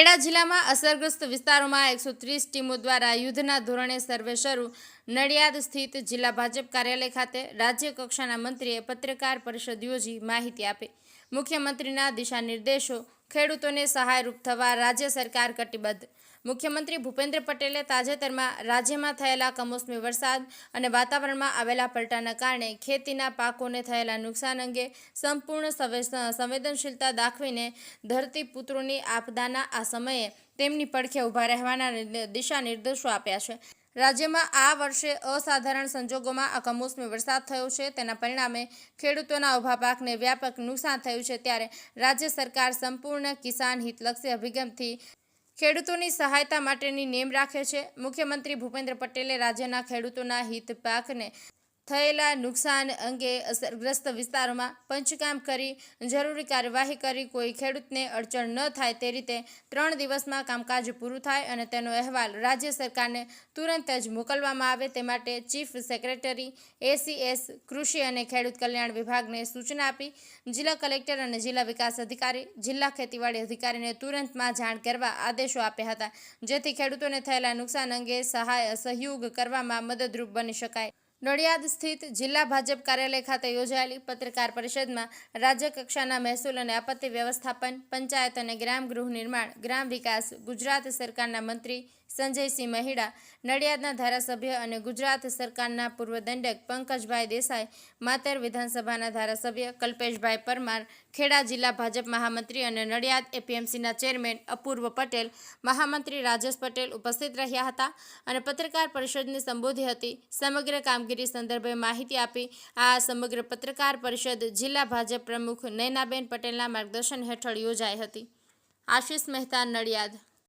ખેડા જિલ્લામાં અસરગ્રસ્ત વિસ્તારોમાં એકસો ત્રીસ ટીમો દ્વારા યુદ્ધના ધોરણે સર્વે શરૂ. નડિયાદ સ્થિત જિલ્લા ભાજપ કાર્યાલય ખાતે રાજ્ય કક્ષાના મંત્રીએ પત્રકાર પરિષદ યોજી માહિતી આપી. મુખ્યમંત્રીના દિશા નિર્દેશો ખેડૂતોને સહાયરૂપ થવા રાજ્ય સરકાર કટિબદ્ધ. મુખ્યમંત્રી ભૂપેન્દ્ર પટેલે તાજેતરમાં રાજ્યમાં થયેલા કમોસમી વરસાદ અને વાતાવરણમાં આવેલા પલટાના કારણે ખેતીના પાકોને થયેલા નુકસાન અંગે સંપૂર્ણ સંવે- સંવેદનશીલતા દાખવીને ધરતીપુત્રોની આપદાના આ સમયે તેમની પડખે ઊભા રહેવાના દિશા નિર્દેશો આપ્યા છે. રાજ્યમાં આ વર્ષે અસાધારણ સંજોગોમાં આ વરસાદ થયો છે. તેના પરિણામે ખેડૂતોના ઊભા પાકને વ્યાપક નુકસાન થયું છે. ત્યારે રાજ્ય સરકાર સંપૂર્ણ કિસાન હિતલક્ષી અભિગમથી ખેડૂતોની સહાયતા માટેની નેમ રાખે છે. મુખ્યમંત્રી ભૂપેન્દ્ર પટેલે રાજ્યના ખેડૂતોના હિત પાકને થયેલા નુકસાન અંગે અસરગ્રસ્ત વિસ્તારોમાં પંચકામ કરી જરૂરી કાર્યવાહી કરી. કોઈ ખેડૂતને અડચણ ન થાય તે રીતે ત્રણ દિવસમાં કામકાજ પૂરું થાય અને તેનો અહેવાલ રાજ્ય સરકારને તુરંત જ મોકલવામાં આવે. તે માટે ચીફ સેક્રેટરી, એસીએસ, કૃષિ અને ખેડૂત કલ્યાણ વિભાગને સૂચના આપી. જિલ્લા કલેક્ટર અને જિલ્લા વિકાસ અધિકારી, જિલ્લા ખેતીવાડી અધિકારીને તુરંતમાં જાણ કરવા આદેશો આપ્યા હતા, જેથી ખેડૂતોને થયેલા નુકસાન અંગે સહાય સહયોગ કરવામાં મદદરૂપ બની શકાય. નડિયાદ સ્થિત જિલ્લા ભાજપ કાર્યાલય ખાતે યોજાયેલી પત્રકાર પરિષદમાં રાજ્ય કક્ષાના મહેસૂલ અને આપત્તિ વ્યવસ્થાપન, પંચાયત અને ગ્રામ ગૃહ નિર્માણ, ગ્રામ વિકાસ, ગુજરાત સરકારના મંત્રી સંજયસિંહ મહિડા, નડિયાદના ધારાસભ્ય અને ગુજરાત સરકારના પૂર્વ દંડક પંકજભાઈ દેસાઈ, માતર વિધાનસભાના ધારાસભ્ય કલ્પેશભાઈ પરમાર, ખેડા જિલ્લા ભાજપ મહામંત્રી અને નડિયાદ એપીએમસીના ચેરમેન અપૂર્વ પટેલ, મહામંત્રી રાજેશ પટેલ ઉપસ્થિત રહ્યા હતા અને પત્રકાર પરિષદને સંબોધી હતી સમગ્ર કામગીરી સંદર્ભે માહિતી આપી આ સમગ્ર પત્રકાર પરિષદ જિલ્લા ભાજપ પ્રમુખ નૈનાબેન પટેલના માર્ગદર્શન હેઠળ યોજાઈ હતી. આશિષ મહેતા નડિયાદ.